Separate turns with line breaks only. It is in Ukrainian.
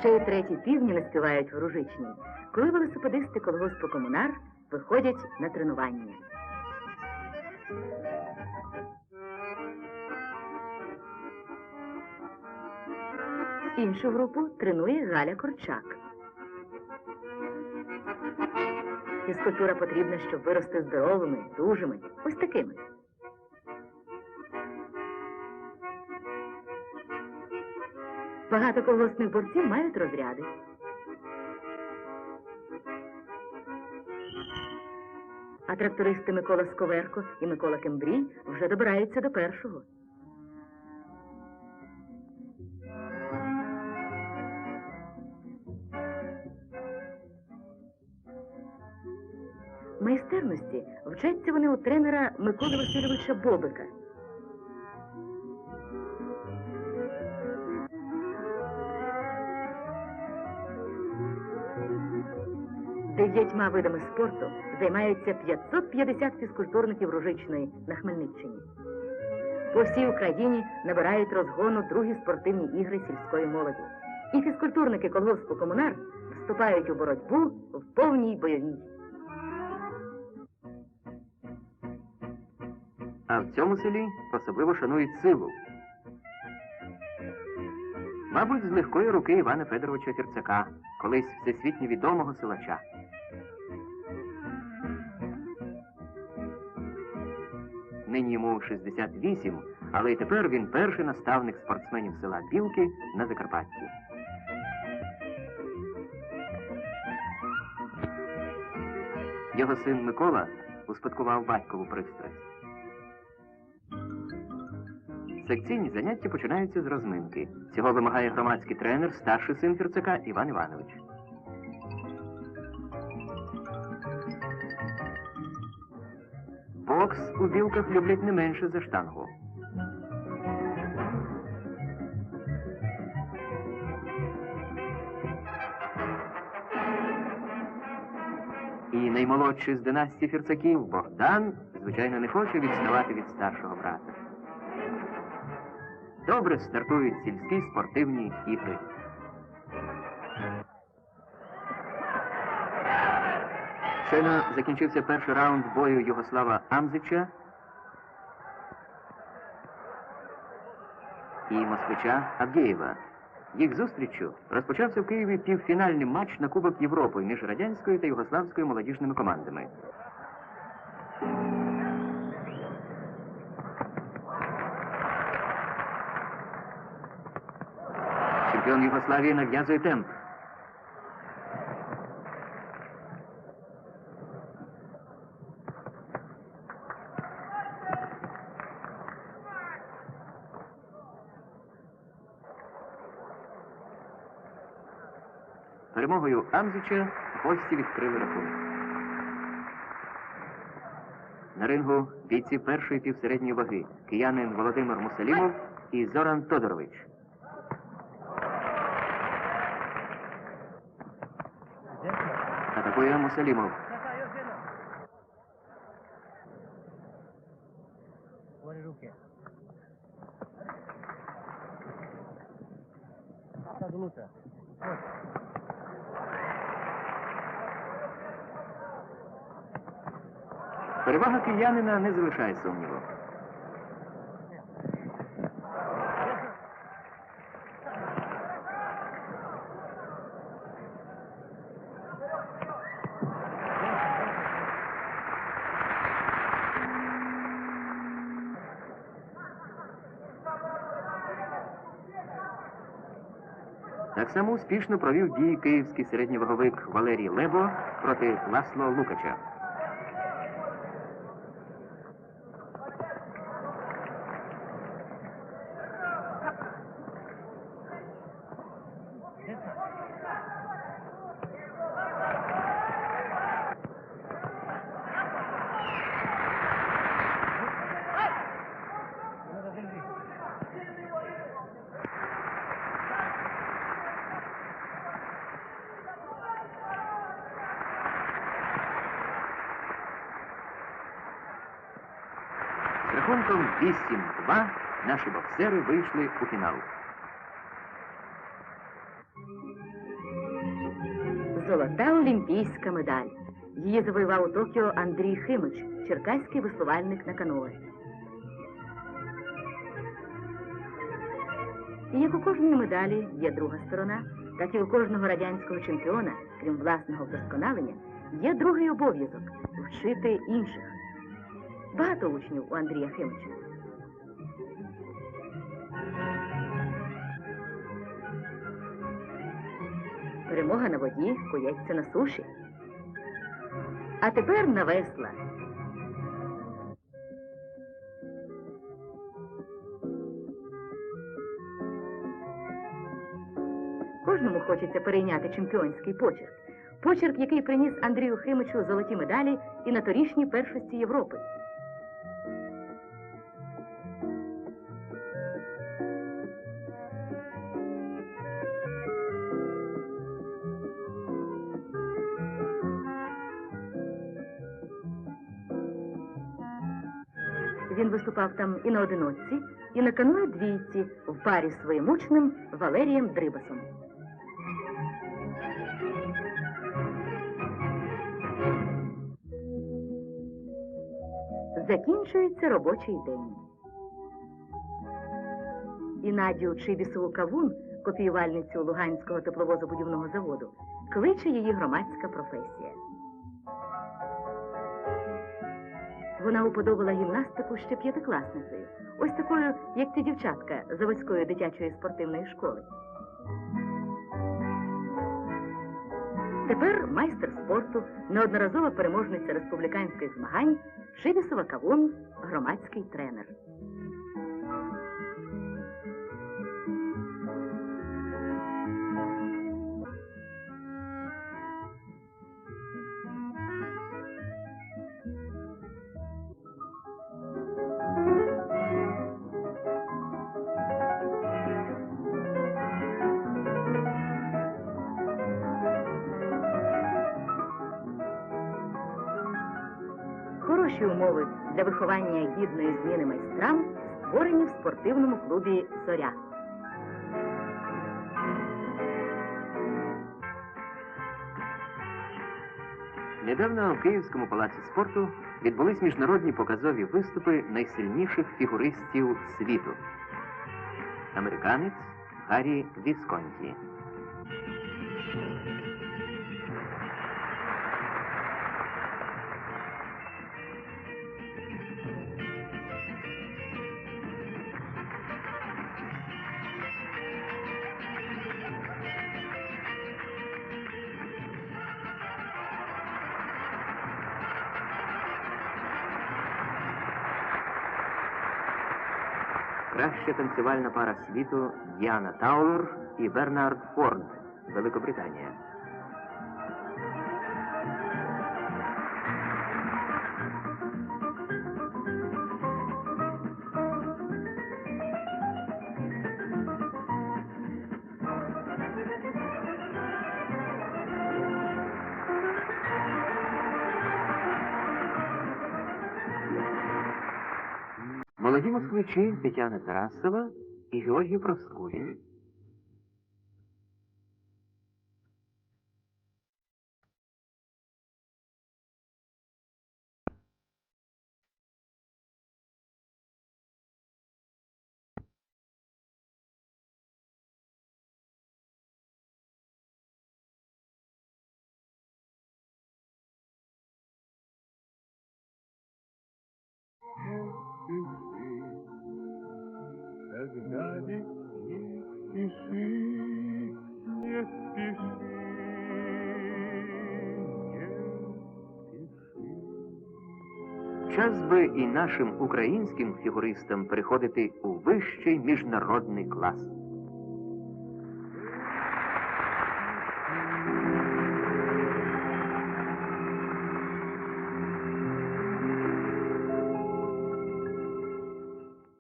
Ще й треті півні не співають в Ружичній, коли велосипедисти колгоспу комунар виходять на тренування. Іншу групу тренує Галя Корчак. Фізкультура потрібна, щоб вирости здоровими, дужими, ось такими. Багато колгоспних борців мають розряди. А трактористи Микола Сковерко і Микола Кембрій вже добираються до першого. Майстерності вчаться вони у тренера Миколи Васильовича Бобика. Дев'ятьма видами спорту займаються 550 фізкультурників Ружичної на Хмельниччині. По всій Україні набирають розгону другі спортивні ігри сільської молоді. І фізкультурники колгоспу комунар вступають у боротьбу в повній бойовій.
А в цьому селі особливо шанують силу. Мабуть, з легкої руки Івана Федоровича Фірцака, колись всесвітньо відомого силача. Нині йому 68, але й тепер він перший наставник спортсменів села Білки на Закарпатті. Його син Микола успадкував батькову пристрасть. Секційні заняття починаються з розминки. Цього вимагає громадський тренер, старший син Фірцака Іван Іванович. Бокс у білках люблять не менше за штангу. І наймолодший з династії Фірцаків Богдан, звичайно, не хоче відставати від старшого брата. Добре стартують сільські спортивні ігри. Щойно закінчився перший раунд бою Югослава Амзича і москвича Авдєєва. Їх зустрічю розпочався в Києві півфінальний матч на Кубок Європи між радянською та югославською молодіжними командами. Чемпіон Югославії нав'язує темп. Перемогою Амзича гості відкрили рахунок. На рингу бійці першої півсередньої ваги киянин Володимир Мусалімов і Зоран Тодорович. Атакує Мусалімов.
Говори
Перевага киянина не залишає сумніву. Так само успішно провів дії київський середньоваговик Валерій Лебо проти Ласло Лукача. З рахунком 8-2 наші боксери вийшли у фінал.
олімпійська медаль. Її завоював у Токіо Андрій Химич, черкаський веслувальник на каное. І як у кожної медалі є друга сторона, так і у кожного радянського чемпіона, крім власного вдосконалення, є другий обов'язок вчити інших. Багато учнів у Андрія Химича. Перемога на воді коється на суші. А тепер на весла. Кожному хочеться перейняти чемпіонський почерк. Почерк, який приніс Андрію Химичу золоті медалі і на торішній першості Європи. Він виступав там і на одиночці, і на каное двійці в парі з своїм учнем Валерієм Дрибасом. Закінчується робочий день. І Надю Чибісову Кавун, копіювальницю Луганського тепловозобудівного заводу, кличе її громадська професія. Вона уподобала гімнастику ще п'ятикласницею, ось такою, як ця дівчатка заводської дитячої спортивної школи. Тепер майстер спорту, неодноразова переможниця республіканських змагань, Шибісова Кавун, громадський тренер. Умови для виховання гідної зміни майстрам створені в спортивному клубі Зоря.
Недавно в Київському палаці спорту відбулись міжнародні показові виступи найсильніших фігуристів світу. Американець Гаррі Вісконті. Краща танцювальна пара світу Діана Таулер і Бернард Форд, Великобританія. Молоді москвичі Тетяна Тарасова і Георгій Проскурін.
Когда не спеши, не спеши, не спеши.
Час би і нашим українським фігуристам переходити у вищий міжнародний клас.